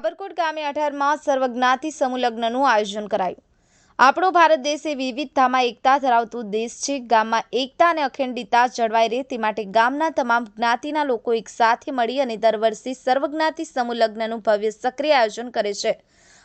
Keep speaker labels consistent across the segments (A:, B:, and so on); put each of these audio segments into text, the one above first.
A: ગામે અઢારમાં સર્વજ્ઞાતિ સમુલગ્નનું આયોજન કરાયું. આપણો ભારત દેશ એ વિવિધતામાં એકતા ધરાવતું દેશ છે. ગામમાં એકતા અને અખંડિતતા જળવાઈ રહે તે માટે ગામના તમામ જ્ઞાતિના લોકો એક સાથે મળી અને દર વર્ષે સર્વજ્ઞાતિ સમુલગ્નનું ભવ્ય સક્રિય આયોજન કરે છે.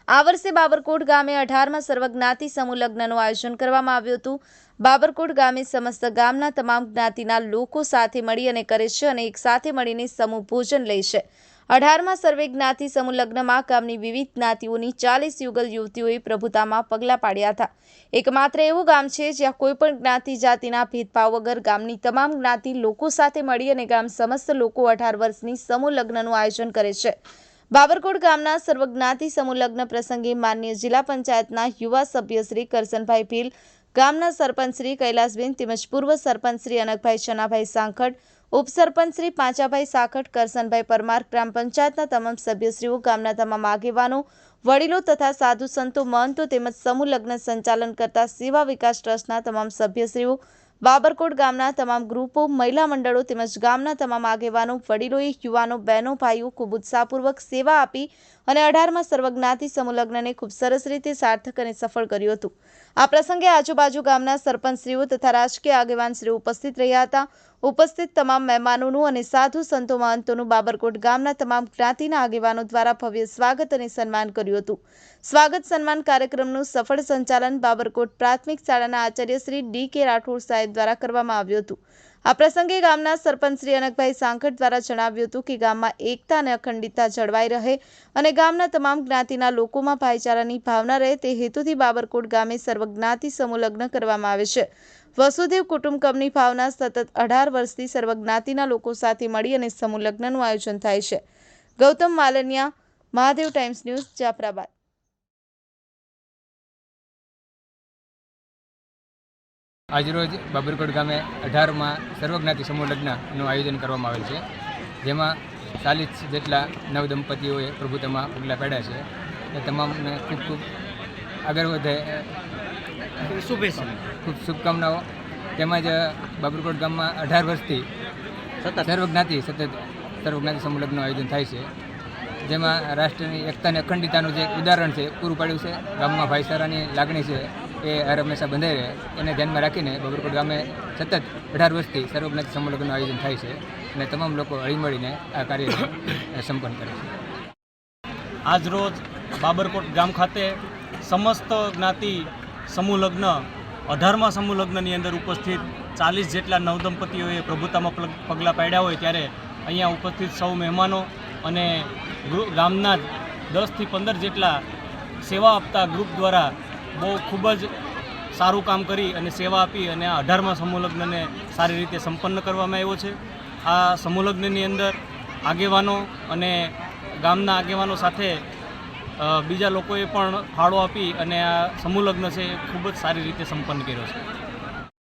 A: આ વર્ષે બાબરકોટ ગામે અઢારમાં સર્વજ્ઞાતિ સમુલગ્નનું આયોજન કરવામાં આવ્યું હતું. બાબરકોટ ગામે સમસ્ત ગામના તમામ જ્ઞાતિના લોકો સાથે મળી અને કરે છે અને એક સાથે મળીને સમૂહ ભોજન લે છે. અઢારમાં સર્વે જ્ઞાતિ સમૂહ લગ્નમાં ગામની વિવિધ જ્ઞાતિઓની ચાલીસ યુગલ યુવતીઓએ પ્રભુતામાં પગલાં પાડ્યા હતા. એકમાત્ર એવું ગામ છે જ્યાં કોઈપણ જ્ઞાતિ, જાતિના ભેદભાવ વગર ગામની તમામ જ્ઞાતિ લોકો સાથે મળી અને ગામ સમસ્ત લોકો અઢાર વર્ષની સમૂહ લગ્નનું આયોજન કરે છે. બાબરકોટ ગામના સર્વજ્ઞાતિ સમૂહ લગ્ન પ્રસંગે માન્ય જિલ્લા પંચાયતના યુવા સભ્ય શ્રી કરસનભાઈ ભીલ, ગામના સરપંચ શ્રી કૈલાસબેન તેમજ પૂર્વ સરપંચ શ્રી અનકભાઈ ચનાભાઈ સાંખડ ઉપસરપંચ શ્રી પાંચાભાઈ સાખટ કરસનભાઈ પરમાર, ગ્રામ પંચાયતના તમામ સભ્યશ્રીઓ, ગામના તમામ આગેવાનો, વડીલો તથા સાધુ સંતો, મહંતો તેમજ સમૂહ લગ્ન સંચાલન કરતા સેવા વિકાસ ટ્રસ્ટના તમામ સભ્યશ્રીઓ, બાબરકોટ ગામના તમામ ગ્રુપો, મહિલા મંડળો તેમજ ગામના તમામ આગેવાનો, વડીલોએ યુવાનો, બહેનો, ભાઈઓ ખૂબ ઉત્સાહપૂર્વક સેવા આપી અને અઢારમાં સર્વજ્ઞાતિ સમુલગ્નને ખૂબ સરસ રીતે સાર્થક અને સફળ કર્યું હતું. આ પ્રસંગે આજુબાજુ ગામના સરપંચશ્રીઓ તથા રાજકીય આગેવાનશ્રીઓ ઉપસ્થિત રહ્યા હતા. ઉપસ્થિત તમામ મહેમાનોનું અને સાધુ સંતો મહંતોનું બાબરકોટ ગામના તમામ જ્ઞાતિના આગેવાનો દ્વારા ભવ્ય સ્વાગત અને સન્માન કર્યું હતું. સ્વાગત સન્માન કાર્યક્રમનું સફળ સંચાલન બાબરકોટ પ્રાથમિક શાળાના આચાર્ય શ્રી ડી કે રાઠોડ સાહેબ દ્વારા કરવામાં આવ્યું હતું. આ પ્રસંગે ગામના સરપંચ શ્રી અનકભાઈ સાંખટ દ્વારા જણાવ્યું હતું કે ગામમાં એકતા અને અખંડિતતા જળવાઈ રહે અને ગામના તમામ જ્ઞાતિના લોકોમાં ભાઈચારાની ભાવના રહે તે હેતુથી બાબરકોટ ગામે સર્વજ્ઞાતિ સમૂહ લગ્ન કરવામાં આવે છે. વસુદેવ કુટુંબકમની ભાવના સતત અઢાર વર્ષથી સર્વજ્ઞાતિના લોકો સાથે મળી અને સમૂહ લગ્નનું આયોજન થાય છે. Gautam Malaniya, Mahadev Times News, Jafrabad.
B: આજરોજ બાબરકોટ ગામે અઢારમાં સર્વજ્ઞાતિ સમૂહ લગ્નનું આયોજન કરવામાં આવેલ છે જેમાં ચાલીસ જેટલા નવ દંપતીઓએ પ્રભુતામાં પગલાં પાડ્યા છે. એ તમામને ખૂબ ખૂબ આગળ વધે
C: શુભેચ્છા.
B: ખૂબ શુભકામનાઓ. તેમજ બાબરકોટ ગામમાં અઢાર વર્ષથી
C: સતત.
B: સર્વજ્ઞાતિ સતત સર્વજ્ઞાતિ સમૂહ લગ્નનું આયોજન થાય છે. જેમાં રાષ્ટ્રની એકતા અને અખંડિતાનું જે ઉદાહરણ છે પૂરું પાડ્યું છે. ગામમાં ભાઈચારાની લાગણી છે. એ હર હંમેશા બંધાઈ રહે. એને ધ્યાનમાં રાખીને બાબરકોટ ગામે સતત અઢાર વર્ષથી સર્વજ્ઞાતિ સમૂહ આયોજન થાય છે અને તમામ લોકો હળીમળીને આ કાર્ય સંપન્ન કરે છે.
C: આજ રોજ બાબરકોટ ગામ ખાતે સમસ્ત જ્ઞાતિ સમૂહ લગ્ન, અઢારમા સમૂહ લગ્નની અંદર ઉપસ્થિત ચાલીસ જેટલા નવદંપતીઓએ પ્રભુતામાં પગ- પગલાં પાડ્યા હોય ત્યારે અહીંયા ઉપસ્થિત સૌ મહેમાનો અને ગામના જ દસથી પંદર જેટલા સેવા આપતા ગ્રુપ દ્વારા બહુ ખૂબ જ સારું કામ કરી અને સેવા આપી અને આ અઢારમાં સમૂહલગ્નને સારી રીતે સંપન્ન કરવામાં આવ્યો છે. આ સમૂહલગ્નની અંદર આગેવાનો અને ગામના આગેવાનો સાથે બીજા લોકોએ પણ ફાળો આપી અને આ સમૂહલગ્ન છે એ ખૂબ જ સારી રીતે સંપન્ન કર્યો છે.